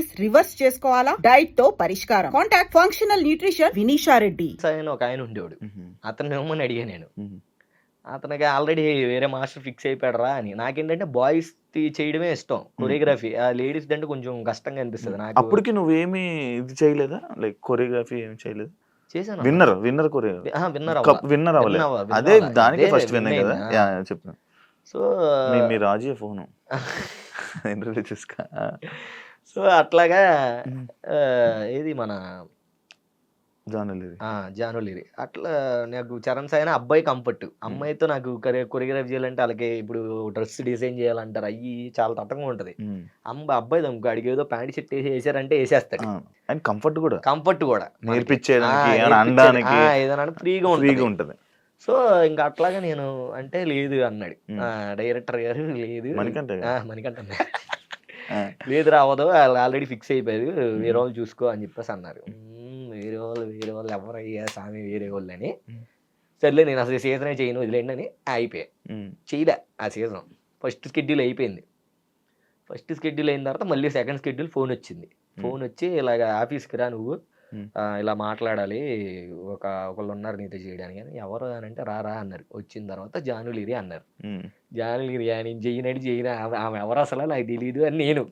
Diabetes reverse చేసుకోవాలా? డైట్తో పరిష్కారం. Contact functional nutrition Vineesha Reddy. ఒక ఆయన ఉండేవాడు. అతను ఏమని అడిగా నేను. అతనికి ఆల్రెడీ వేరే మాస్టర్ ఫిక్స్ అయిపోయాడరా అని. నాకేంటంటే బాయ్స్ చేయడమే ఇష్టం. కొరియోగ్రఫీ. ఆ లేడీస్ అంటే కొంచెం కష్టంగా అనిపిస్తుంది నాకు. అప్పటికి నువ్వేమి ఇది చేయలేదా? లైక్ కొరియోగ్రఫీ ఏమి చేయలేదు? చేశాను. విన్నర్ విన్నర్ కొరియో ఆహా, విన్నర్ విన్నర్ అవ్వలేదు. అదే. దానికి ఫస్ట్ విన్ విన్ కదా? అయిందా? యా, యా, చెప్పు. సో మీ రాజీ ఫోను. ఇంటర్వ్యూ చూసుకో. సో అట్లాగా ఏది మన జానలేదు. ఆ, జానులిరి అట్లా నాకు చరణ్ సాయిన అబ్బాయి కంఫర్ట్. అమ్మాయితో నాకు కొరియోగ్రఫీ చేయాలంటే వాళ్ళకి ఇప్పుడు డ్రెస్ డిజైన్ చేయాలంటారు. అయ్యి చాలా తట్టంగా ఉంటది. అమ్మ అబ్బాయి దమ్ము అడిగి ఏదో ప్యాంట్ షర్ట్ వేసి వేసారంటే వేసేస్తాడు. అండ్ కంఫర్ట్ కూడా. కంఫర్ట్ కూడా. నేర్పించేదానికి ఏదైనా ఫ్రీగా ఫ్రీగా ఉంటుంది. సో ఇంకా అట్లాగా నేను అంటే లేదు అన్నాడు. డైరెక్టర్ గారు లేదు. మణికంఠ మణికంఠ లేదు రావదు ఆల్రెడీ ఫిక్స్ అయిపోయారు. వేరే వాళ్ళు చూసుకో అని చెప్పేసి అన్నారు. వేరే వాళ్ళు వేరే వాళ్ళు ఎవరయ్యా స్వామి వేరే వాళ్ళు అని. సర్లే నేను అసలు సీజనే చేయను వదిలేండి అని అయిపోయా ఉమ్, చేయలే ఆ సీజన్ ఫస్ట్ స్కెడ్యూల్ అయిపోయింది. ఫస్ట్ స్కెడ్యూల్ అయిన తర్వాత మళ్ళీ సెకండ్ స్కెడ్యూల్ ఫోన్ వచ్చింది. ఫోన్ వచ్చి ఇలాగ ఆఫీస్కి రా నువ్వు. ఇలా మాట్లాడాలి. ఒక ఒకళ్ళు ఉన్నారు నీతో చేయడానికి అని. ఎవరు అని అంటే రా రా అన్నారు. వచ్చిన తర్వాత జానులిరి అన్నారు. జానులిరి నేను చెయ్యనడి చెయ్యన ఆమె ఎవరు అసలు? నాకు తెలియదు అని నేను.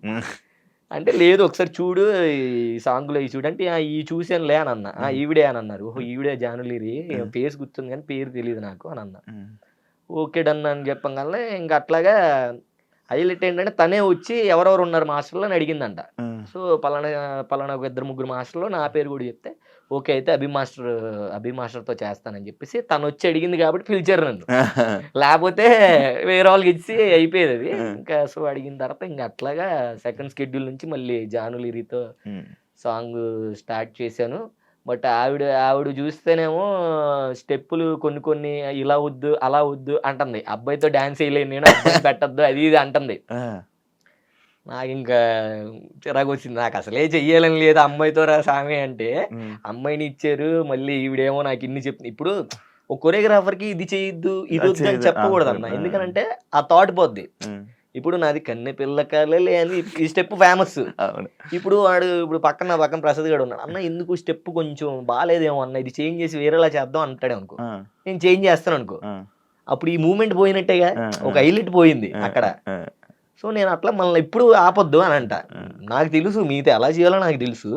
అంటే లేదు ఒకసారి చూడు ఈ సాంగ్లో ఈ చూడు. అంటే "ఆ, ఈ చూసానులే అని అన్న. "ఆ, ఈవిడే అని అన్నారు. ఓహో ఈవిడే జానులిరి. పేరు గుర్తుంది కానీ పేరు తెలియదు నాకు అని అన్న. ఓకే డన్ అని చెప్పగానే ఇంకా అట్లాగా హైలైట్ ఏంటంటే తనే వచ్చి ఎవరెవరు ఉన్నారు మాస్టర్లో అని అడిగిందంట. సో పలానా పలానా ఒక ఇద్దరు ముగ్గురు మాస్టర్లో నా పేరు కూడా చెప్తే ఓకే అయితే అభి మాస్టర్ అభి మాస్టర్తో చేస్తానని చెప్పేసి తను వచ్చి అడిగింది కాబట్టి పిలిచారు నన్ను. లేకపోతే వేరే వాళ్ళకి ఇచ్చి అయిపోయేది అది. ఇంకా సో అడిగిన తర్వాత ఇంకా అట్లాగా సెకండ్ స్కెడ్యూల్ నుంచి మళ్ళీ జానులిరితో ఉమ్, సాంగ్ స్టార్ట్ చేశాను. బట్ ఆవిడ ఆవిడ చూస్తేనేమో స్టెప్పులు కొన్ని కొన్ని ఇలా వద్దు అలా వద్దు అంటుంది. అబ్బాయితో డాన్స్ వేయలేను నేను అబ్బాయి పెట్టద్దు అది ఇది అంటుంది. నాకు ఇంకా చిరాకు వచ్చింది నాకు అసలే చెయ్యాలని లేదు అమ్మాయితో రా సామి అంటే. అమ్మాయిని ఇచ్చారు మళ్ళీ ఈవిడేమో నాకు ఇన్ని చెప్తుంది ఇప్పుడు ఒక కొరియోగ్రాఫర్కి ఇది చేయొద్దు ఇది వద్దు అని. చెప్పకూడదు అన్న ఆ, ఎందుకంటే ఆ థాట్ పోద్ది. ఇప్పుడు నాది కన్నె పిల్ల కలలే అని ఈ స్టెప్ ఫేమస్ అవును. ఇప్పుడు వాడు ఇప్పుడు పక్కన నా పక్కన ప్రసాద్ గారు ఉన్నాడు. అన్న ఎందుకు స్టెప్ కొంచెం బాగాలేదేమో అన్న ఇది చేంజ్ చేసి వేరేలా చేద్దాం అంటాడు అనుకో. నేను చేంజ్ చేస్తాను అనుకో. అప్పుడు ఈ మూమెంట్ పోయినట్టేగా ఒక హైలైట్ పోయింది అక్కడ. సో నేను అట్లా మనల్ని ఎప్పుడు ఆపొద్దు అని అంట. నాకు తెలుసు మిగతా ఎలా చేయాలో నాకు తెలుసు.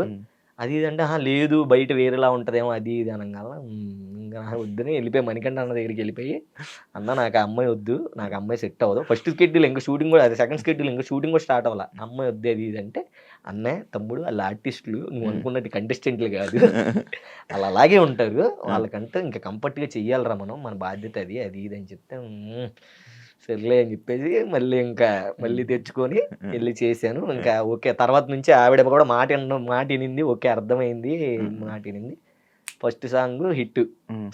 అది ఇది అంటే "ఆహా, లేదు బయట వేరేలా ఉంటదేమో అది ఇది అనగాల ఇంకా నాకు వద్దని వెళ్ళిపోయి మణికంఠ అన్న దగ్గరికి వెళ్ళిపోయి అన్న నాకు అమ్మాయి వద్దు నాకు అమ్మాయి సెట్ అవ్వదు. ఫస్ట్ స్కెడ్యూల్ ఇంకా షూటింగ్ కూడా అది సెకండ్ స్కెడ్యూల్ ఇంకా షూటింగ్ కూడా స్టార్ట్ అవ్వాలి. అమ్మాయి వద్దు అది ఇది అంటే అన్నయ్య తమ్ముడు వాళ్ళ ఆర్టిస్టులు నువ్వు అనుకున్నట్టు కంటెస్టెంట్లు కాదు. వాళ్ళు అలాగే ఉంటారు వాళ్ళకంటే ఇంకా కంఫర్ట్గా చెయ్యాలరా మనం మన బాధ్యత అది అది ఇది అని చెప్తే "మ్మ్, సర్లే అని చెప్పేసి మళ్ళీ ఇంకా మళ్ళీ తెచ్చుకొని వెళ్ళి చేశాను. ఇంకా ఓకే తర్వాత నుంచి ఆవిడ కూడా మాట మాట వినింది. ఓకే అర్థమైంది. మాట వినింది. First song hit.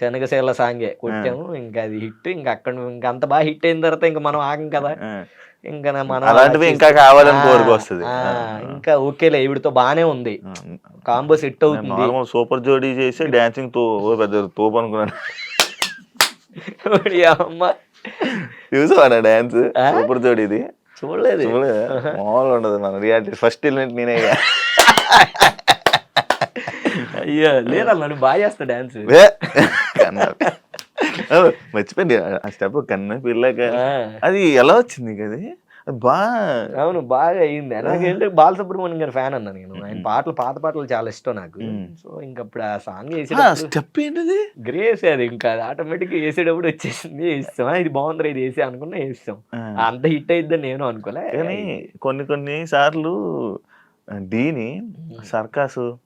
శనగశీల సాంగే కొట్టాము. ఇంకా అది హిట్. ఇంకా అక్కడ ఇంకా అంత బాగా హిట్ అయిన తర్వాత ఇంకా మనం ఆగం కదా. ఇంకా మనం అలాంటివి ఇంకా కావాలని ఆ, కోరిక వస్తుంది. ఆ, ఇంకా ఓకేలే ఈవిడతో బానే ఉంది. కాంబో సెట్ అవుతుంది. సూపర్ జోడీ చేసి డాన్సింగ్తో పెద్ద తోపు అనుకున్నాను. అమ్మ. చూసావా డాన్స్? ఆ? సూపర్ జోడీది చూడలేదు? చూడలేదా? మామూలుగా ఉండదు మన రియాలిటీ ఫస్ట్ ఎలిమెంట్ నేనే. అయ్యో లేదా నన్ను బాగా చేస్తా డాన్స్? మర్చిపోయింది ఆ స్టెప్ కన్నా పిల్లక అది ఎలా వచ్చింది అది? బా అవును బాగా అయింది. నాకేంటే బాలసుబ్రహ్మణ్యం గారి ఫ్యాన్ అన్నా నేను. ఆయన పాటలు పాత పాటలు చాలా ఇష్టం నాకు. సో ఇంకా ఇప్పుడు ఆ సాంగ్ వేసేటప్పుడు స్టెప్ ఏంటిది? గ్రేస్ అది. ఇంకా ఆటోమేటిక్ వేసేటప్పుడు వచ్చేసింది. ఇస్తాం ఇది బాగుంది ఇది వేసే అనుకున్నా వేస్తాం అంత హిట్ అయిద్దని నేను అనుకోలే. కానీ కొన్ని కొన్ని సార్లు డీని సర్కాసు.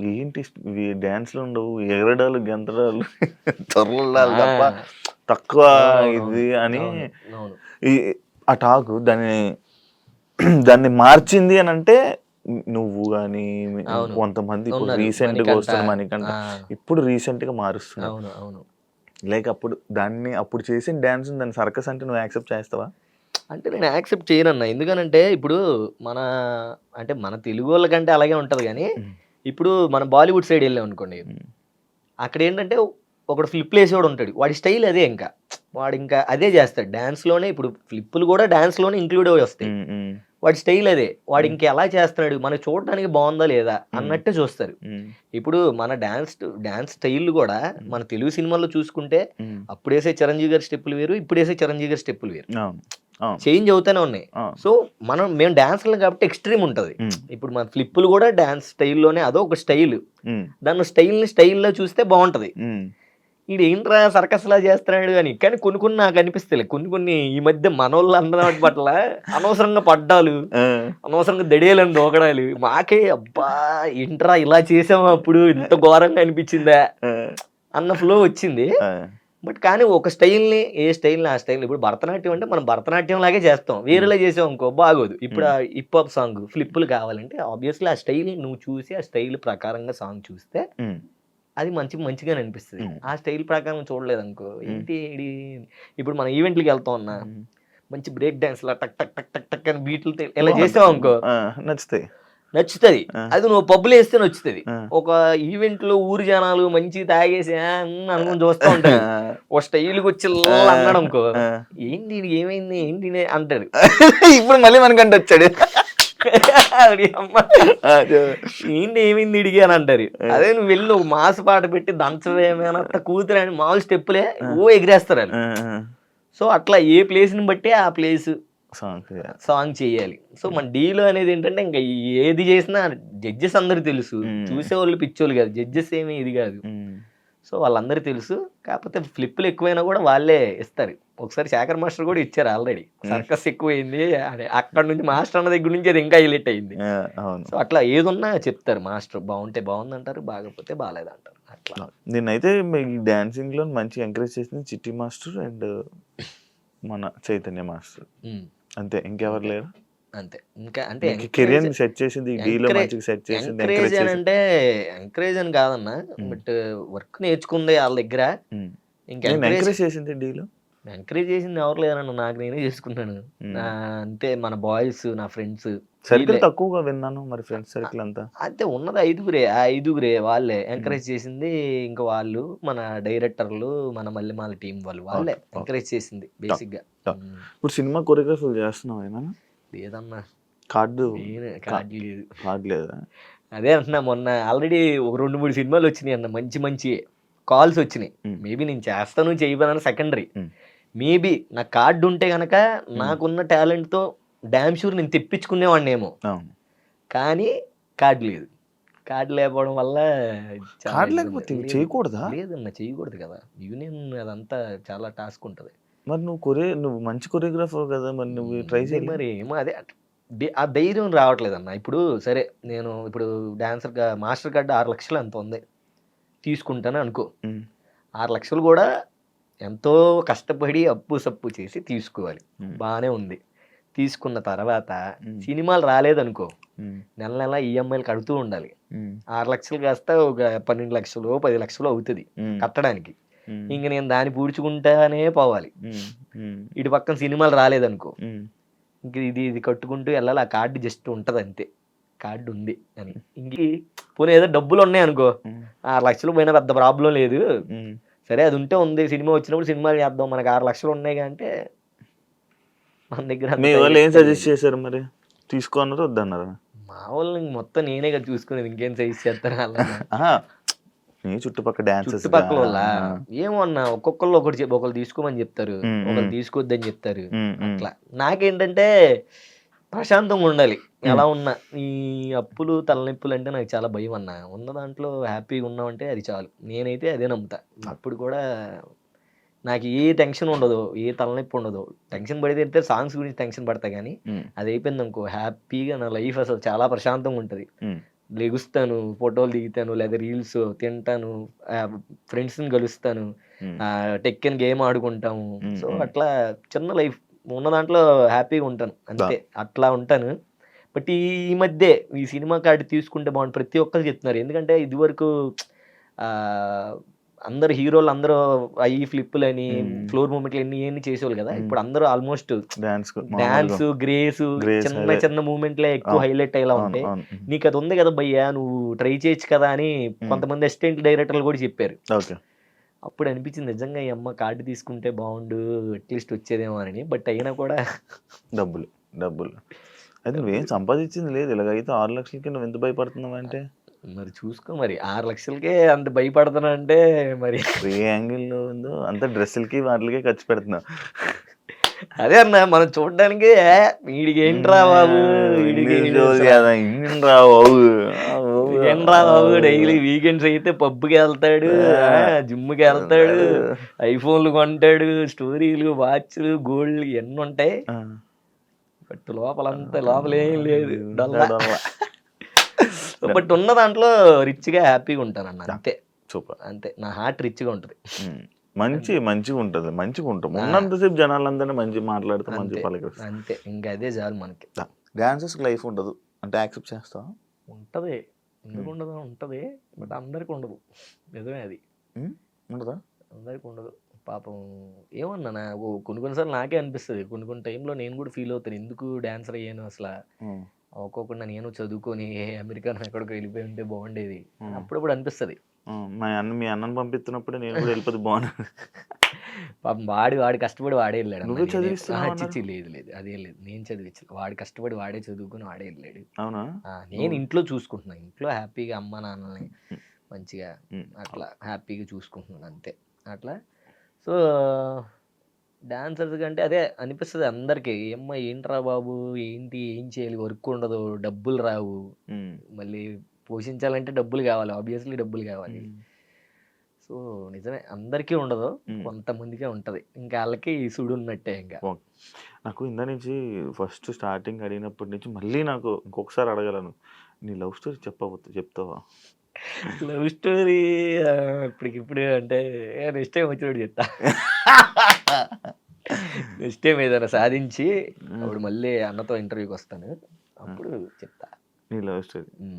ఏంటి ఇవి డాన్స్లు ఉండవు. ఎగరడాలు గెంతడాలు తొరలాలు తప్ప తక్కువ ఇది అని ఆ టాక్ దాన్ని దాన్ని మార్చింది అని అంటే నువ్వు కానీ. కొంతమంది ఇప్పుడు. రీసెంట్గా. వస్తున్న మనకంట ఇప్పుడు రీసెంట్గా అవును లేక అప్పుడు దాన్ని అప్పుడు చేసిన డాన్స్ దాన్ని సర్కస్ అంటే నువ్వు యాక్సెప్ట్ చేస్తావా అంటే నేను యాక్సెప్ట్ చేయనన్నా ఎందుకనంటే ఇప్పుడు మన అంటే మన తెలుగు వాళ్ళకంటే అలాగే ఉంటది కానీ. ఇప్పుడు మన బాలీవుడ్ సైడ్ వెళ్ళాం అనుకోండి. అక్కడ ఏంటంటే ఒకడు ఫ్లిప్ వేసేవాడు ఉంటాడు. వాడి స్టైల్ అదే ఇంకా. వాడు ఇంకా అదే చేస్తాడు. డాన్స్లోనే ఇప్పుడు ఫ్లిప్పులు కూడా డాన్స్లోనే ఇంక్లూడ్ అయి వస్తాయి. వాడి స్టైల్ అదే. వాడు ఇంకా ఎలా చేస్తున్నాడు? మనకి చూడడానికి బాగుందా లేదా అన్నట్టే చూస్తారు. ఇప్పుడు మన డాన్స్ డాన్స్ స్టైల్ కూడా మన తెలుగు సినిమాల్లో చూసుకుంటే ఉమ్, అప్పుడు వేసే చిరంజీవి గారి స్టెప్పులు వేరు ఇప్పుడు వేసే చిరంజీవి గారి స్టెప్పులు వేరు. చేంజ్ అవుతానే ఉన్నాయి. సో మనం మేము డాన్స్లు కాబట్టి ఎక్స్ట్రీమ్ ఉంటుంది. ఇప్పుడు మన ఫ్లిప్పులు కూడా డాన్స్ స్టైల్లోనే అదో ఒక స్టైల్ దాన్ని స్టైల్ని స్టైల్లో చూస్తే బాగుంటది. ఈడు ఏంట్రా సర్కస్ లా చేస్తున్నాడు అని. కానీ కొన్ని కొన్ని నాకు అనిపిస్తాయి కొన్ని కొన్ని ఈ మధ్య మనోళ్ళు అందరం పట్ల అనవసరంగా పడ్డాలు అనవసరంగా దడేలని దూకడాలు. మాకే అబ్బా ఏంట్రా ఇలా చేసాము అప్పుడు? ఇంత ఘోరంగా అనిపించిందా? అన్న ఫ్లో వచ్చింది. బట్ కానీ ఒక స్టైల్ని ఏ స్టైల్ని ఆ స్టైల్ ఇప్పుడు భరతనాట్యం అంటే మనం భరతనాట్యం లాగే చేస్తాం. వేరేలా చేసాం అనుకో బాగోదు. ఇప్పుడు ఆ హిప్ హాప్ సాంగ్ ఫ్లిప్పులు కావాలంటే ఆబ్వియస్లీ ఆ స్టైల్ నువ్వు చూసి ఆ స్టైల్ ప్రకారంగా సాంగ్ చూస్తే అది మంచి మంచిగానే అనిపిస్తుంది. ఆ స్టైల్ ప్రకారం చూడలేదు అనుకో ఏంటి ఇప్పుడు మన ఈవెంట్లకి వెళ్తాం ఉమ్. మంచి బ్రేక్ డాన్స్ లా టక్ టక్ టక్ టక్ టక్ అని బీట్లు ఇలా చేసావు అనుకో. నచ్చుతాయి. నచ్చుతుంది. అది నువ్వు పబ్బులు వేస్తే నచ్చుతుంది. ఒక ఈవెంట్లో ఊరు జనాలు మంచి తాగేసి అనుకుని చూస్తూ ఉంటారు. ఓ స్టైల్కి వచ్చి అన్నాడు అనుకో. ఏంటి ఏమైంది? ఏంటి ఈయన" అంటాడు. ఇప్పుడు మళ్ళీ మనకంటే వచ్చాడు. ఏంటి ఏమైంది ఇడిగి అని అంటారు. అదే నువ్వు వెళ్ళి ఒక మాస పాట పెట్టి దంచవేమేనంత కూతురు అని మామూలు స్టెప్పులే ఓ ఎగిరేస్తారు. సో అట్లా ఏ ప్లేస్ని బట్టి ఆ ప్లేస్ సాంగ్ చేయాలి. సాంగ్ చేయాలి. సో మన డీలో అనేది ఏంటంటే ఇంకా ఏది చేసినా జడ్జెస్ అందరు తెలుసు. చూసేవాళ్ళు పిచ్చోళ్ళు కాదు. జడ్జెస్ ఏమీ ఇది కాదు. సో వాళ్ళందరూ తెలుసు. కాకపోతే ఫ్లిప్పులు ఎక్కువైనా కూడా వాళ్ళే ఇస్తారు. ఒకసారి శేఖర్ మాస్టర్ కూడా ఇచ్చారు ఆల్రెడీ. సర్కస్ ఎక్కువైంది అని అక్కడ నుంచి మాస్టర్ అన్న దగ్గర నుంచి అది ఇంకా హైలైట్ అయింది. సో అట్లా ఏదున్నా చెప్తారు మాస్టర్ బాగుంటే బాగుంది అంటారు బాగపోతే బాగాలేదు అంటారు అట్లా నేనైతే డాన్సింగ్లో మంచిగా ఎంకరేజ్ చేసింది చిట్టి మాస్టర్ అండ్ మన చైతన్య మాస్టర్. అంతే ఇంకెవరు లేరు? అంతే. ఇంకా అంటే కెరియర్ సెట్ చేసింది డీలో మంచిగా సెట్ చేసింది ఎంకరేజ్ అని అంటే ఎంకరేజ్ అని కాదన్న బట్ వర్క్ నేర్చుకుంది వాళ్ళ దగ్గర. ఇంకా ఎంకరేజ్ చేసింది డీలో? ఎంకరేజ్ చేసింది ఎవరు లేదన్న నాకు నేనే చేసుకున్నాను నా అంతే మన బాయ్స్ నా ఫ్రెండ్స్. సర్కిల్ తక్కువగా విన్నాను మరి ఫ్రెండ్స్ సర్కిల్ అంతా. అంతే ఉన్నది ఐదుగురే ఆ ఐదుగురే వాళ్ళే. ఎంకరేజ్ చేసింది ఇంకా వాళ్ళు మన డైరెక్టర్లు మన మళ్ళీ మన టీం వాళ్ళు వాళ్ళే. ఎంకరేజ్ చేసింది బేసిక్గా ఇప్పుడు సినిమా కొరియోగ్రఫీ చేస్తున్నావు ఏమైనా? లేదన్నా. కార్డు నేను కార్డు లేదు. కార్డు లేదా? అదే అంటున్నా మొన్న ఆల్రెడీ ఒక రెండు మూడు సినిమాలు వచ్చినాయి అన్న మంచి మంచి కాల్స్ వచ్చినాయి. మేబీ నేను చేస్తాను చేయబోదని సెకండరీ. మేబీ నా కార్డు ఉంటే గనక నాకున్న talent తో డ్యామ్ షూర్ నేను తెప్పించుకునేవాడిని ఏమో కానీ కార్డు లేదు. కార్డు లేకపోవడం వల్ల కార్డు. లేకపోతే. చేయకూడదా? లేదన్న చేయకూడదు కదా. యూనియన్ అదంతా చాలా టాస్క్ ఉంటది. మరి నువ్వు కొరియో నువ్వు మంచి కొరియోగ్రాఫర్ కదా మరి నువ్వు ట్రై చేయాలి. మరి ఏమో అదే. ఆ ధైర్యం రావట్లేదు అన్న ఇప్పుడు సరే నేను ఇప్పుడు డాన్సర్గా మాస్టర్ కార్డు ఆరు లక్షలు ఎంత ఉంది తీసుకుంటాను అనుకో. ఆరు లక్షలు కూడా ఎంతో కష్టపడి అప్పు సప్పు చేసి తీసుకోవాలి. బాగానే ఉంది. తీసుకున్న తర్వాత సినిమాలు రాలేదనుకో నెల నెల ఈఎంఐలు కడుతూ ఉండాలి. ఆరు లక్షలు కాస్త ఒక పన్నెండు లక్షలు పది లక్షలు అవుతుంది కట్టడానికి. ఇంక నేను దాన్ని పూడ్చుకుంటానే పోవాలి. ఇటు పక్కన సినిమాలు రాలేదనుకో ఇంక ఇది ఇది కట్టుకుంటూ వెళ్ళాలి. ఆ కార్డు జస్ట్ ఉంటుంది అంతే కార్డు ఉంది అని. ఇంక పోనీ ఏదో డబ్బులు ఉన్నాయి అనుకో ఆరు లక్షలు పోయినా పెద్ద ప్రాబ్లం లేదు. సరే అది ఉంటే ఉంది. సినిమా వచ్చినప్పుడు సినిమాలు చేద్దాం. మనకు ఆరు లక్షలు ఉన్నాయి అంటే మన దగ్గర అంత మీ వాళ్ళు ఏం. సజెస్ట్ చేశారు మరి? తీసుకో అన్నారు వద్దన్నారు? మా వాళ్ళు మొత్తం నేనే కదా చూసుకునేది. ఇంకేం సజెస్ట్ చేస్తారు నీ చుట్టుపక్కల డాన్సెస్ చుట్టుపక్కల వాళ్ళ? ఏమో అన్న ఒక్కొక్కళ్ళు ఒకటి చెప్పి ఒకళ్ళు తీసుకోమని చెప్తారు. ఒకళ్ళు. తీసుకోవద్దని చెప్తారు. అట్లా. నాకేంటంటే ప్రశాంతంగా ఉండాలి. ఎలా ఉన్నా ఈ అప్పులు తలనొప్పులు అంటే నాకు చాలా భయం అన్న. ఉన్న దాంట్లో హ్యాపీగా ఉన్నామంటే అది చాలు. నేనైతే అదే నమ్ముతా. అప్పుడు కూడా నాకు ఏ టెన్షన్ ఉండదు ఏ తలనొప్పి ఉండదు. టెన్షన్ పడితే సాంగ్స్ గురించి టెన్షన్ పడతా కానీ అది అయిపోయింది అనుకో హ్యాపీగా నా లైఫ్ అసలు చాలా ప్రశాంతంగా ఉంటుంది. లెగుస్తాను ఫోటోలు దిగుతాను లేదా రీల్స్ తింటాను ఫ్రెండ్స్ని కలుస్తాను టెక్కన్ గేమ్ ఆడుకుంటాము. సో. అట్లా చిన్న లైఫ్ ఉన్న దాంట్లో హ్యాపీగా ఉంటాను. అంతే. అట్లా ఉంటాను. బట్ ఈ మధ్య ఈ సినిమా కార్డు తీసుకుంటే బాగుంది ప్రతి ఒక్కరు చెప్తున్నారు. ఎందుకంటే ఇది వరకు అందరు హీరోలు అందరూ అయ్యి ఫ్లిప్పులు అని. ఫ్లోర్ మూమెంట్లు ఎన్ని ఎన్ని చేసేవాళ్ళు కదా. ఇప్పుడు అందరూ ఆల్మోస్ట్ డాన్స్ డాన్స్ గ్రేస్ చిన్న. చిన్న మూమెంట్లే ఎక్కువ హైలైట్ అయ్యేలా ఉంటాయి. నీకు అది ఉంది కదా భయ్యా నువ్వు ట్రై చేయొచ్చు కదా అని కొంతమంది అసిస్టెంట్ డైరెక్టర్లు కూడా చెప్పారు. అప్పుడు అనిపించింది నిజంగా ఈ అమ్మ కార్డు తీసుకుంటే బాగుండు అట్లీస్ట్ వచ్చేదేమో అని. బట్ అయినా కూడా డబ్బులు డబ్బులు. అది నువ్వేం సంపాదించింది లేదు. ఇలాగైతే ఆరు లక్షలకి నువ్వు ఎంత భయపడుతున్నావు అంటే? మరి చూసుకో మరి. ఆరు లక్షలకే అంత భయపడుతున్నా అంటే మరి ఏ యాంగిల్లో ఉందో? అంత డ్రెస్సులకి వాటికి ఖర్చు పెడుతున్నావు. అదే అన్న మనం చూడడానికి "ఏ, వీడికి ఏంట్రా బాబు? వీడికి ఇంగ్లీష్ రోజు కదా, ఇంగ్లీష్ రా బాబు. ఏంట్రా బాబు? డైలీ వీకెండ్స్ అయితే పబ్కి వెళ్తాడు జిమ్కి వెళ్తాడు ఐఫోన్లు కొంటాడు స్టోరీలు వాచ్లు గోల్డ్ ఎన్ని ఉంటాయి. బట్ లోపలంతా లోపల లేదు. బట్ ఉన్న దాంట్లో రిచ్గా హ్యాపీగా ఉంటాను అన్న అంతే. సూపర్. అంతే. నా హార్ట్ రిచ్గా ఉంటుంది. మంచి మంచిగా ఉంటది. మంచిగా ఉంటాం. ఉన్నంతసేపు జనాలందరినీ మంచి మాట్లాడుతూ మంచి పలకరిస్తాం. అంతే. ఇంకా అదే చాలు మనకి. డాన్సర్స్ లైఫ్ ఉండదు. అంటే యాక్సెప్ట్ చేస్తావా? ఉంటది. ఎందుకు ఉండదు ఉంటది. బట్ అందరికి ఉండదు నిజమే అది? ఉండదా? అందరికి ఉండదు పాపం ఏమన్నా ఓ కొన్ని కొన్నిసార్లు నాకే అనిపిస్తుంది. కొన్ని కొన్ని టైంలో నేను కూడా ఫీల్ అవుతాను. ఎందుకు డాన్సర్ అయ్యాను అసలు? ఉమ్. ఒక్కొక్కకుండా నేను చదువుకొని ఏ అమెరికా ఎక్కడికి వెళ్ళిపోయి ఉంటే బాగుండేది. అప్పుడప్పుడు అనిపిస్తుంది. మా అన్న మీ అన్నని పంపిస్తున్నప్పుడే నేను కూడా వెళ్ళిపోతే బాగున్నా పాపం వాడి వాడి కష్టపడి వాడే వెళ్ళాడు. నువ్వే ఆహా, చిచ్చి లేదు లేదు. అదేం లేదు. నేను చదివించలేదు వాడి కష్టపడి వాడే చదువుకొని వాడే వెళ్ళాడు. అవునా? నేను ఇంట్లో చూసుకుంటున్నాను ఇంట్లో హ్యాపీగా అమ్మ నాన్నల్ని మంచిగా. అట్లా హ్యాపీగా చూసుకుంటున్నాను అంతే. అట్లా సో డాన్సర్స్ కంటే అదే అనిపిస్తుంది అందరికీ. ఏమ్మా ఏంట్రా బాబు? ఏంటి? ఏం చేయాలి? వర్క్ ఉండదు. డబ్బులు రావు. మళ్ళీ పోషించాలంటే డబ్బులు కావాలి. ఆబ్వియస్లీ డబ్బులు కావాలి. సో నిజమే. అందరికీ ఉండదు. కొంతమందికే ఉంటది. ఇంకా వాళ్ళకి ఈ సుడు ఉన్నట్టే ఇంకా. నాకు ఇందా నుంచి ఫస్ట్ స్టార్టింగ్ అడిగినప్పటి నుంచి మళ్ళీ నాకు ఇంకొకసారి అడగలను. నీ లవ్ స్టోరీ చెప్పబోతు చెప్తావా? లవ్ స్టోరీ ఇప్పటికిప్పుడు అంటే నెక్స్ట్ టైం వచ్చినప్పుడు చెప్తా. నెక్స్ట్ టైం ఏదైనా సాధించి అప్పుడు మళ్ళీ అన్నతో ఇంటర్వ్యూకి వస్తాను. అప్పుడు చెప్తా. నీ లవ్ స్టోరీ.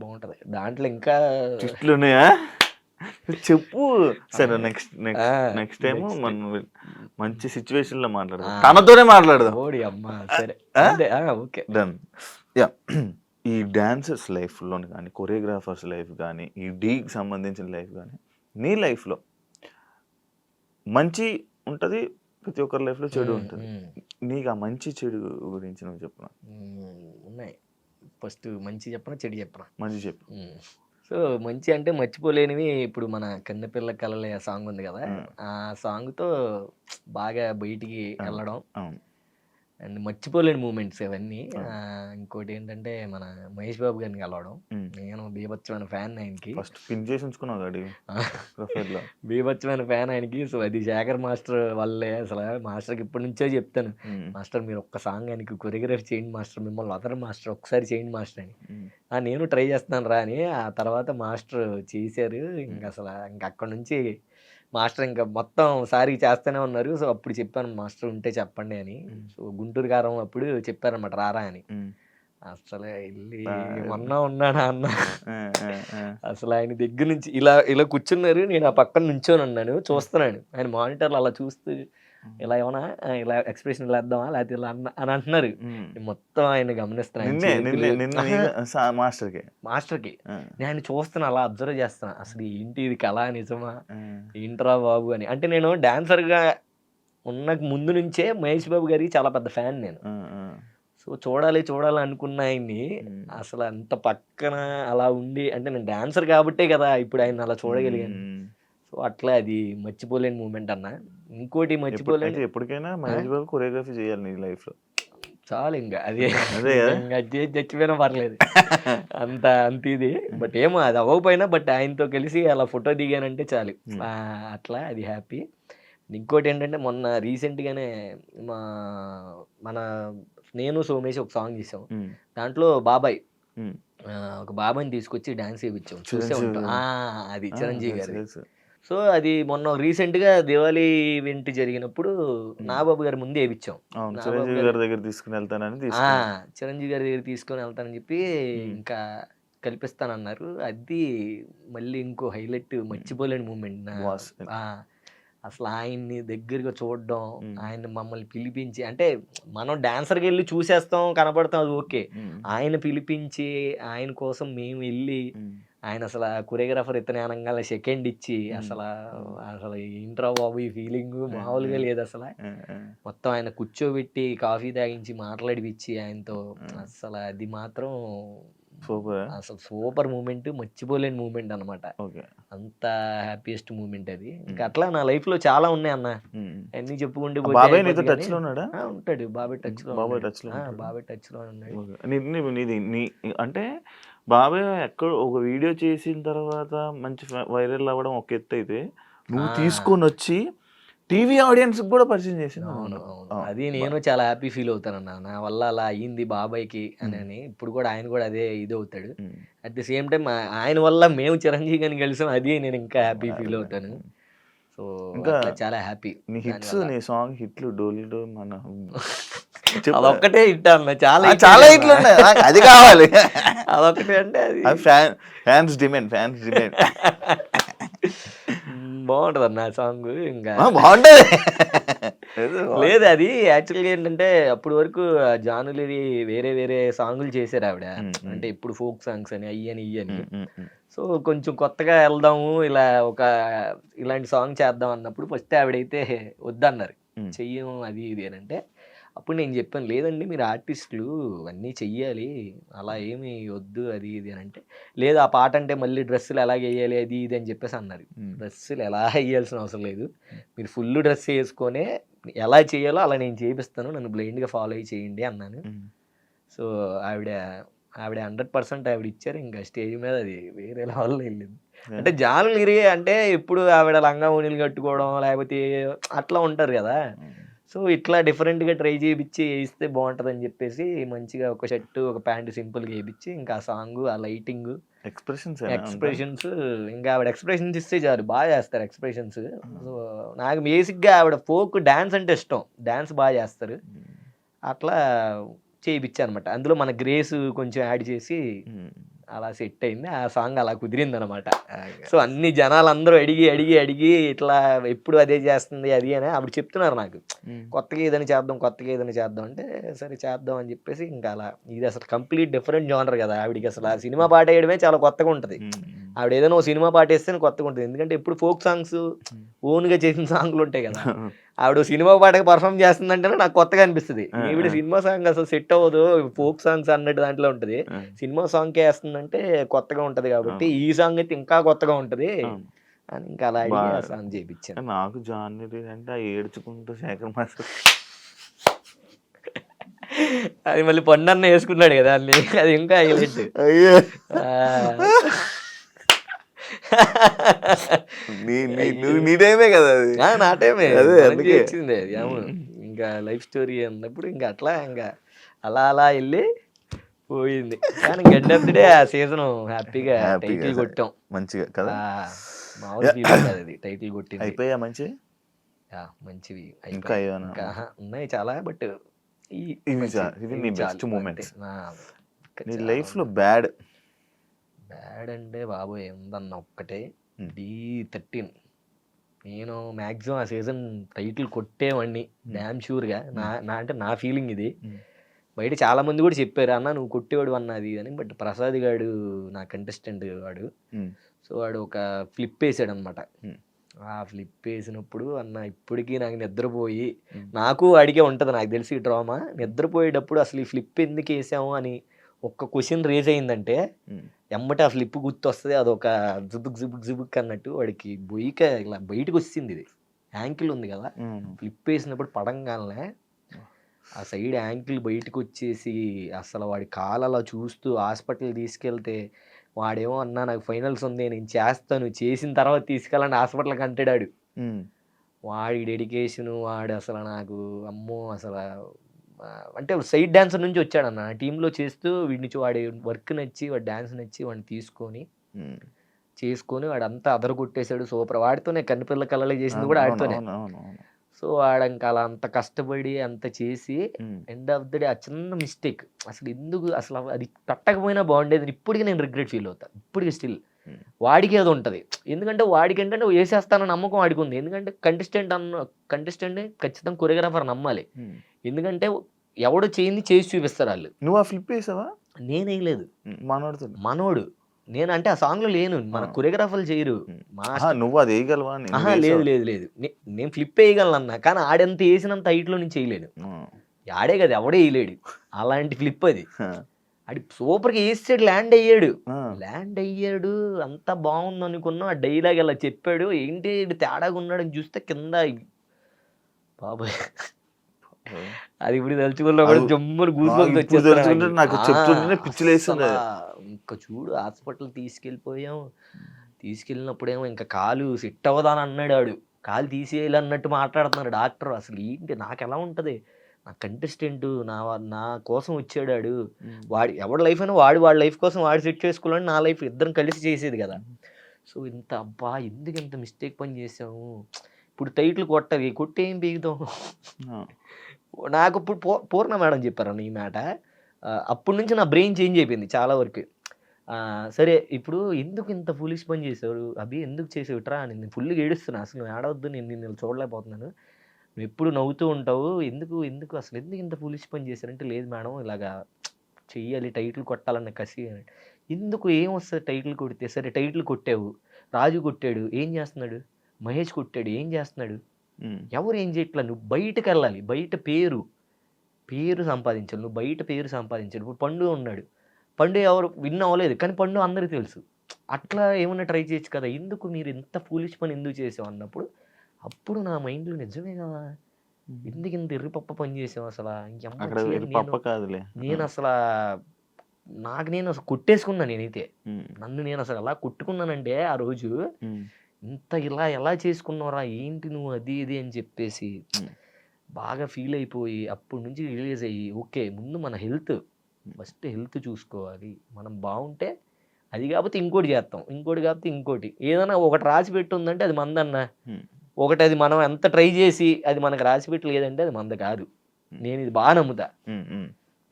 బాగుంటది. దాంట్లో ఇంకా ట్విస్ట్లు ఉన్నాయా? చెప్పు. సరే నెక్స్ట్ నెక్స్ట్ నెక్స్ట్ టైం మనం మంచి సిచ్యువేషన్లో మాట్లాడదాం. తనతోనే మాట్లాడదాం. ఓడి అమ్మ సరే. ఓకే. డన్ యా ఈ డాన్సర్స్ లైఫ్లో కానీ కొరియోగ్రాఫర్స్ లైఫ్ కానీ ఈ డీకి సంబంధించిన లైఫ్ కానీ నీ లైఫ్లో మంచి ఉంటుంది ప్రతి ఒక్కరి లైఫ్లో చెడు ఉంటుంది. నీకు ఆ మంచి చెడు గురించి నువ్వు చెప్పు నాకు. ఉన్నాయి. ఫస్ట్ మంచి చెప్పనా చెడు చెప్పనా? మంచి చెప్పు. సో మంచి అంటే మర్చిపోలేనివి ఇప్పుడు మన కన్నెపిల్ల కలలే సాంగ్ ఉంది కదా. ఆ సాంగ్తో బాగా బయటికి వెళ్ళడం. అవును. అండ్ మర్చిపోలేని మూమెంట్స్. ఆ, ఇంకోటి ఏంటంటే మన మహేష్ బాబు గారిని కలవడం. నేను బీభత్సమైన ఫ్యాన్ ఆయనకి. ఫస్ట్ పిన్ చేసి ఉంచుకున్నావు బీభత్సమైన ఫ్యాన్ ఆయనకి. సో అది శేఖర్ మాస్టర్ వల్లే అసలు మాస్టర్కి ఇప్పటి నుంచో చెప్తాను. మాస్టర్ మీరు ఒక్క సాంగ్ ఆయనకి కొరియోగ్రఫీ చేయండి మాస్టర్. మిమ్మల్ని వదరు మాస్టర్ ఒకసారి చేయండి మాస్టర్ అని. నేను ట్రై చేస్తున్నాను రా అని. ఆ తర్వాత మాస్టర్ చేశారు. ఇంకా అసలు ఇంకా అక్కడ నుంచి మాస్టర్ ఇంకా మొత్తం సారి చేస్తూనే ఉన్నారు. సో అప్పుడు చెప్పాను మాస్టర్ ఉంటే చెప్పండి అని. సో గుంటూరు కారం అప్పుడు చెప్పారన్నమాట రారా అని. అసలు వెళ్ళి మొన్న ఉన్నాడా అన్న. అసలు ఆయన దగ్గర నుంచి ఇలా ఇలా కూర్చున్నారు నేను ఆ పక్కన నుంచొని ఉన్నాను చూస్తున్నాను. ఆయన మానిటర్లు అలా చూస్తూ ఇలా ఏమన్నా ఇలా ఎక్స్ప్రెషన్ ఇలా వేద్దామా? లేకపోతే ఇలా అన్న అని అంటున్నారు. నేను మొత్తం ఆయన గమనిస్తున్నాను నిన్నే నిన్నే నిన్న మాస్టర్కి. మాస్టర్కి. నేను చూస్తున్నా అలా అబ్జర్వ్ చేస్తున్నా. అసలు ఏంటి ఇది కళ నిజమా? ఏంట్రా బాబు అని. అంటే నేను డాన్సర్గా ఉన్న ముందు నుంచే మహేష్ బాబు గారికి చాలా పెద్ద ఫ్యాన్ నేను. సో చూడాలి చూడాలి అనుకున్న ఆయన్ని అసలు అంత పక్కన అలా ఉండి అంటే నేను డాన్సర్ కాబట్టే కదా ఇప్పుడు ఆయన అలా చూడగలిగాను. సో అట్లా అది మర్చిపోలేని మూమెంట్ అన్న. ఇంకోటి మర్చిపోలేని. ఎప్పటికైనా మహేష్ బాబు కొరియోగ్రఫీ చేయాలి నీ లైఫ్లో చాలు ఇంకా అదే అదే చచ్చిపోయినా పర్లేదు. అంత అంత ఇది. బట్ ఏమో అది అవ్వకపోయినా బట్ ఆయనతో కలిసి అలా ఫోటో దిగానంటే చాలు. అట్లా అది హ్యాపీ. ఇంకోటి ఏంటంటే మొన్న రీసెంట్గానే మా మన నేను సోమేష్ ఒక సాంగ్ చేసాం. దాంట్లో బాబాయ్. ఒక బాబాయ్ని తీసుకొచ్చి డాన్స్ చేయించాం చూసే ఉంటాం. అది చిరంజీవి గారి. సో అది మొన్న రీసెంట్గా దివాళీ ఈవెంట్ జరిగినప్పుడు నాబాబు గారి ముందే వేయించాం. చిరంజీవి గారి దగ్గర తీసుకుని వెళ్తానని చిరంజీవి గారి దగ్గర తీసుకొని వెళ్తానని చెప్పి ఇంకా కల్పిస్తానన్నారు. అది మళ్ళీ ఇంకో హైలైట్ మర్చిపోలేని మూమెంట్. అసలు ఆయన్ని దగ్గరగా చూడడం. ఆయన మమ్మల్ని పిలిపించి అంటే మనం డాన్సర్కి వెళ్ళి చూసేస్తాం కనపడతాం అది ఓకే. ఆయన పిలిపించి ఆయన కోసం మేము వెళ్ళి ఆయన అసలు కొరియోగ్రాఫర్ ఇతనే అనగానే సెకండ్ ఇచ్చి. అసలు అసలు ఇంట్రా బాబు ఈ ఫీలింగ్ మామూలుగా లేదు అసలు ఆ, ఆ, మొత్తం ఆయన కూర్చోబెట్టి కాఫీ తాగించి మాట్లాడిపించి ఆయనతో. అసలు అది మాత్రం సూపర్. అసలు సూపర్ మూమెంట్ మర్చిపోలేని మూమెంట్ అన్నమాట ఓకే. అంత హ్యాపీయెస్ట్ మూమెంట్ అది ఇంకా అట్లా నా లైఫ్లో చాలా ఉన్నాయి అన్న. అన్ని చెప్పుకుంటూ ఆ బాబాయ్ నీతో టచ్లో ఉన్నాడా? ఆ, ఉంటాడు. బాబాయ్ టచ్లో బాబాయ్ touch లో ఆ? బాబాయ్ టచ్లో ఉన్నాడు. అంటే బాబాయ్ ఎక్కడ ఒక వీడియో చేసిన తర్వాత మంచి వైరల్ అవ్వడం ఒక ఎత్తు అయితే నువ్వు. తీసుకొని వచ్చి టీవీ ఆడియన్స్ కూడా పరిచయం చేసింది అవును అది నేను చాలా హ్యాపీ ఫీల్ అవుతానన్న నా వల్ల అలా అయ్యింది బాబాయ్కి అని అని. ఇప్పుడు కూడా ఆయన కూడా అదే ఇది అవుతాడు. అట్ ది సేమ్ టైం ఆయన వల్ల మేము చిరంజీవి గారిని కలిసాం. అది నేను ఇంకా హ్యాపీ ఫీల్ అవుతాను. సో ఇంకా చాలా హ్యాపీ నీ హిట్స్ నీ సాంగ్ హిట్లు డోలీలో మన. అదొక్కటే హిట్ అన్న చాలా చాలా. హిట్లు ఉన్నాయి. నాకు అది కావాలి. అదొక్కటే అంటే అది. అది fan fans demand fans demand. బాగుంటది అన్న సాంగ్ ఇంకా. బాగుంటది. లేదు అది యాక్చువల్గా ఏంటంటే అప్పటి వరకు ఆ జానులది వేరే వేరే సాంగులు చేశారు ఆవిడ. అంటే ఇప్పుడు ఫోక్ సాంగ్స్ అని అయ్యని ఇయ్యని ఉమ్, ఉమ్, ఉమ్. సో కొంచెం కొత్తగా వెళ్దాము ఇలా ఒక ఇలాంటి సాంగ్ చేద్దాం అన్నప్పుడు ఫస్ట్ ఆవిడైతే వద్దన్నారు. మ్మ్. చెయ్యము అది ఇది అని అంటే అప్పుడు నేను చెప్పాను లేదండి మీరు ఆర్టిస్టులు అన్నీ చెయ్యాలి. అలా ఏమి వద్దు అది ఇది అని అంటే లేదు ఆ పాట అంటే మళ్ళీ డ్రెస్సులు ఎలా వేయాలి అది ఇది అని చెప్పేసి అన్నారు. డ్రెస్సులు ఎలా వేయాల్సిన అవసరం లేదు. మీరు ఫుల్ డ్రెస్ వేసుకొనే ఎలా చేయాలో అలా నేను చేపిస్తాను. నన్ను బ్లైండ్గా ఫాలో అయ్యి చేయండి అన్నాను. సో ఆవిడ ఆవిడ హండ్రెడ్ పర్సెంట్ ఆవిడ ఇచ్చారు. ఇంకా స్టేజ్ మీద అది వేరే లెవెల్లో వెళ్ళింది. అంటే జానగిరి అంటే ఇప్పుడు ఆవిడ లంగా ఓణీలు కట్టుకోవడం లేకపోతే అట్లా ఉంటారు కదా. సో ఇట్లా డిఫరెంట్గా ట్రై చేయించి వేయిస్తే బాగుంటుందని చెప్పేసి మంచిగా ఒక షర్ట్ ఒక ప్యాంట్ సింపుల్గా వేయించి ఇంకా ఆ సాంగ్ ఆ లైటింగ్ ఎక్స్ప్రెషన్స్ ఎక్స్ప్రెషన్స్ ఇంకా ఆవిడ ఎక్స్ప్రెషన్స్ ఇస్తే చాలు బాగా చేస్తారు ఎక్స్ప్రెషన్స్. సో నాకు బేసిక్గా ఆవిడ ఫోక్ డ్యాన్స్ అంటే ఇష్టం. డ్యాన్స్ బాగా చేస్తారు. అట్లా చేయించా అనమాట అందులో మన గ్రేస్ కొంచెం యాడ్ చేసి అలా సెట్ అయింది ఆ సాంగ్ అలా కుదిరింది అనమాట సో అన్ని జనాలు అందరూ అడిగి అడిగి అడిగి ఇట్లా ఎప్పుడు అదే చేస్తుంది అది అని ఆవిడ చెప్తున్నారు నాకు. కొత్తగా ఏదైనా చేద్దాం కొత్తగా ఏదైనా చేద్దాం అంటే సరే చేద్దాం అని చెప్పేసి ఇంకా అలా. ఇది అసలు కంప్లీట్ డిఫరెంట్ జోనర్ కదా ఆవిడకి అసలు. ఆ సినిమా పాట వేయడమే చాలా కొత్తగా ఉంటుంది. ఆవిడ ఏదైనా ఓ సినిమా పాట వేస్తే కొత్తగా ఉంటుంది. ఎందుకంటే ఎప్పుడు ఫోక్ సాంగ్స్ ఓన్గా చేసిన సాంగ్లు ఉంటాయి కదా. ఆవిడ సినిమా పాటకి పర్ఫామ్ చేస్తుందంటేనే నాకు కొత్తగా అనిపిస్తుంది. ఈవిడ. సినిమా సాంగ్ అసలు సెట్ అవ్వదు ఫోక్ సాంగ్స్ అన్నట్టు దాంట్లో ఉంటుంది. సినిమా సాంగ్ వేస్తుందంటే కొత్తగా ఉంటది కాబట్టి ఈ సాంగ్ అయితే ఇంకా కొత్తగా ఉంటది అని ఇంకా అలా సాంగ్ చేయించాను నాకు జాన్వరి అంటే ఏడ్చుకుంటూ శేఖర్ మాస్టర్ అది మళ్ళీ పండన్న వేసుకున్నాడు కదా అన్ని అది ఇంకా హైలైట్ అయ్యో. నీ నీ నువ్వు నీ టైమే కదా అది. నా టైమే. అదే, అందుకే. వచ్చింది. అది ఇంకా లైఫ్ స్టోరీ అన్నప్పుడు ఇంకా అట్లా ఇంకా అలా అలా వెళ్ళి పోయింది. కానీ గడ్డ డే ఆ సీజన్ హ్యాపీగా టైటిల్. కొట్టాం. మంచిగా కదా? మామూలు టైటిల్ కొట్టింది. అయిపోయా మంచి మంచివి. ఇంకా? ఇంకా ఉన్నాయి చాలా బట్ ఇవి చా- ఇవి నీ best moments. నీ లైఫ్లో లో బ్యాడ్ బ్యాడ్ అంటే బాబోయ్ ఉందన్న ఒక్కటే. డి థర్టీన్ నేను మ్యాక్సిమం ఆ సీజన్ టైటిల్ కొట్టేవాడిని డ్యామ్ షూర్గా నా నా అంటే నా ఫీలింగ్ ఇది. బయట చాలా మంది కూడా చెప్పారు అన్న నువ్వు కొట్టేవాడు అన్నది అని. బట్ ప్రసాద్ గాడు నా కంటెస్టెంట్ వాడు. సో వాడు ఒక ఫ్లిప్ వేసాడు అనమాట. ఆ ఫ్లిప్ వేసినప్పుడు అన్న ఇప్పటికీ నాకు నిద్రపోయి. నాకు అడిగే ఉంటుంది నాకు తెలిసి డ్రామా నిద్రపోయేటప్పుడు అసలు ఈ ఫ్లిప్ ఎందుకు వేసాము అని ఒక్క క్వశ్చన్ రేజ్ అయిందంటే ఎమ్మట ఆ ఫ్లిప్ గుర్తు వస్తుంది అదొక జుబుక్ జుబుక్ జుబుక్ అన్నట్టు వాడికి బొయ్యిక ఇలా బయటకు వచ్చింది ఇది. యాంకిల్ ఉంది కదా ఫ్లిప్ వేసినప్పుడు పడంగానే ఆ సైడ్ యాంకిల్ బయటకు వచ్చేసి అసలు వాడి కాలు అలా చూస్తూ హాస్పిటల్ తీసుకెళ్తే వాడేమో అన్నా నాకు ఫైనల్స్ ఉంది నేను చేస్తాను చేసిన తర్వాత తీసుకెళ్ళండి హాస్పిటల్కి అంటాడు వాడి డెడికేషన్ వాడు అసలు నాకు అమ్మో అసలు అంటే సైడ్ డాన్సర్ నుంచి వచ్చాడు అన్న టీంలో చేస్తూ వీడిని వాడి వర్క్ నచ్చి వాడి డాన్స్ నచ్చి వాడిని తీసుకొని చేసుకొని వాడు అంతా అదరు కొట్టేశాడు సూపర్. వాడితోనే కన్నిపిల్ల కళ్ళలో చేసింది కూడా ఆడితోనే. సో వాడు ఇంకా అలా అంత కష్టపడి అంత చేసి ఎండ్ ఆఫ్ ద డే ఆ చిన్న మిస్టేక్. అసలు ఎందుకు అసలు అది పెట్టకపోయినా బాగుండేది ఇప్పటికీ నేను రిగ్రెట్ ఫీల్ అవుతాను ఇప్పటికీ స్టిల్. వాడికి అది ఉంటుంది. ఎందుకంటే వాడికి ఏంటంటే వేసేస్తానన్న నమ్మకం వాడికి ఉంది ఎందుకంటే కంటెస్టెంట్ అన్న కంటెస్టెంట్ ఖచ్చితంగా కొరియోగ్రాఫర్ నమ్మాలి. ఎందుకంటే ఎవడు చేయింది చేసి చూపిస్తారు వాళ్ళు. నువ్వు ఆ ఫ్లిప్ వేసావా? నేనేయలేదు. మనోడితో మనోడు. నేను అంటే ఆ సాంగ్లో లేను. మన. కొరియోగ్రాఫర్లు చేయరు. నువ్వు అది వేయగలవా? లేదు లేదు లేదు. నేను ఫ్లిప్ వేయగలను అన్న కానీ ఆడెంత వేసినంత height లో నేను చేయలేను. ఆడే కదా ఎవడే వేయలేడు. అలాంటి ఫ్లిప్ అది. ఆడి సూపర్గా వేసాడు ల్యాండ్ అయ్యాడు. ల్యాండ్ అయ్యాడు అంతా బాగుంది అనుకున్నాం ఆ డైలాగ్ అలా చెప్పాడు. ఏంటి తేడాగా ఉన్నాడని చూస్తే కింద బాబాయ్. అది ఇప్పుడు తలుచుకున్నా కూడా అది- జమ్మున గూసుకొని నాకు చెప్తుంటేనే పిచ్చిలేస్తుంది అది. ఇంకా చూడు హాస్పిటల్ తీసుకెళ్ళిపోయాం. తీసుకెళ్ళినప్పుడేమో ఇంకా కాలు సిట్ అవ్వదని అన్నాడు ఆడు. కాలు తీసేయాలి అన్నట్టు మాట్లాడుతున్నాడు డాక్టర్. అసలు ఏంటి నాకు ఎలా ఉంటది? నా కంటెస్టెంట్ నా నా కోసం వచ్చాడు ఆడు వాడి ఎవడి లైఫ్ అయినా వాడు వాడి లైఫ్ కోసం వాడు సెట్ చేసుకోవాలని నా లైఫ్ ఇద్దరం కలిసి చేసేది కదా. సో ఇంత అబ్బా ఎందుకు ఇంత మిస్టేక్ పని చేసాము ఇప్పుడు టైటిల్ కొట్టది కొట్టి ఏం పీకుతాం ఆ. నాకు ఇప్పుడు పూర్ణ మేడం చెప్పారు ఈ మాట. అప్పటి నుంచి నా బ్రెయిన్ చేంజ్ అయిపోయింది చాలా వరకు. సరే ఇప్పుడు ఎందుకు ఇంత ఫులిష్ పని చేసావు అభి ఎందుకు చేసేవిట్రా? నేను ఫుల్గా ఏడుస్తున్నా. అసలు ఏడవద్దు నేను నిన్ను చూడలేకపోతున్నాను. నువ్వు ఎప్పుడు నవ్వుతూ ఉంటావు? ఎందుకు? ఎందుకు? అసలు ఎందుకు ఇంత ఫులిష్ పని చేశారంటే లేదు మేడం ఇలాగా చెయ్యాలి టైటిల్ కొట్టాలన్న కసి అని. ఎందుకు? ఏం వస్తుంది టైటిల్ కొడితే? సరే టైటిల్ కొట్టావు. రాజు కొట్టాడు. ఏం చేస్తున్నాడు? మహేష్ కొట్టాడు. ఏం చేస్తున్నాడు. ఎవరు ఏం చేయట్లా? నువ్వు బయటకు వెళ్ళాలి. బయట పేరు. పేరు సంపాదించాలి. నువ్వు బయట పేరు సంపాదించాలి. ఇప్పుడు పండు ఉన్నాడు. పండు ఎవరు? విన్ అవ్వలేదు. కానీ పండు అందరికీ తెలుసు. అట్లా ఏమన్నా ట్రై చేయొచ్చు కదా? ఎందుకు మీరు ఎంత ఫూలిష్ పని ఎందుకు చేసావు అన్నప్పుడు అప్పుడు నా మైండ్లో నిజమే కదా! ఎందుకు ఇంత ఎర్రిపప్ప పని చేసావు అసలు? ఇంకెమ్మ నేను. అసలు నాకు నేను అసలు కొట్టేసుకున్నా నేనైతే. నన్ను నేను అసలు ఎలా కొట్టుకున్నానంటే ఆ రోజు. ఇంత ఇలా ఎలా చేసుకున్నారా ఏంటి నువ్వు? అది ఇది అని చెప్పేసి. బాగా ఫీల్ అయిపోయి అప్పటి నుంచి రిలీజ్ అయ్యి ఓకే ముందు మన హెల్త్ ఫస్ట్ హెల్త్ చూసుకోవాలి. మనం బాగుంటే అది కాకపోతే ఇంకోటి చేస్తాం. ఇంకోటి కాకపోతే ఇంకోటి. ఏదైనా ఒకటి రాసి పెట్టి ఉందంటే అది మందన్న. ఒకటి అది మనం ఎంత ట్రై చేసి అది మనకు రాసి పెట్టి లేదంటే అది మంద కాదు నేను ఇది బాగా నమ్ముతా.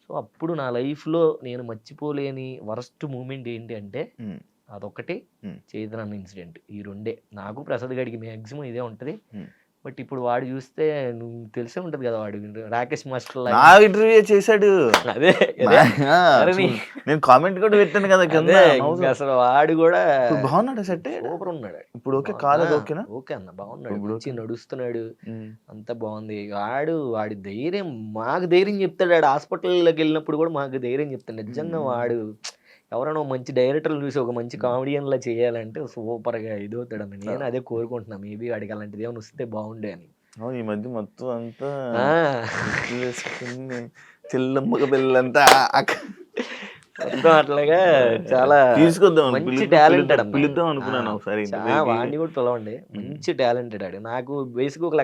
సో అప్పుడు నా లైఫ్లో నేను మర్చిపోలేని వరస్ట్ మూమెంట్ ఏంటి అంటే. అదొకటి. చేతనన్న ఇన్సిడెంట్ ఈ రెండే నాకు ప్రసాద్ గడికి మ్యాక్సిమం ఇదే ఉంటుంది. బట్ ఇప్పుడు వాడు చూస్తే నువ్వు తెలిసే ఉంటది కదా వాడు రాకేష్ మాస్టర్ నా. ఇంటర్వ్యూ చేశాడు. అదే నేను కామెంట్ కూడా పెట్టాను కదా కింద అసలు వాడు కూడా బాగున్నాడు సెట్ సూపర్ ఉన్నాడు. ఇప్పుడు ఓకే కాలేదు ఓకేనా? ఓకే అన్న బాగున్నాడు. ఇప్పుడు నడుస్తున్నాడు. అంత బాగుంది. వాడు వాడి ధైర్యం మాకు ధైర్యం చెప్తాడు. వాడు హాస్పిటల్లోకి వెళ్ళినప్పుడు కూడా మాకు ధైర్యం చెప్తాడు. నిజంగా. వాడు ఎవరైనా మంచి డైరెక్టర్లు చూసి ఒక మంచి కామెడియన్ లా చేయాలంటే సూపర్గా ఇది అవుతాడు నేను అదే కోరుకుంటున్నా. మేబీ వాడికి అలాంటిది ఏమైనా వస్తే బాగుండే అని. అవును, ఈ మధ్య మొత్తం అంతా చెల్లమ్మక పిల్లంతా మొత్తం అట్లాగా చాలా తీసుకొద్దాం మంచి talented పిలుద్దాం- అనుకున్నాను ఒకసారి. వాడిని కూడా పిలవండి. మంచి టాలెంటెడ్ ఆడు. నాకు బేసిక్ ఒక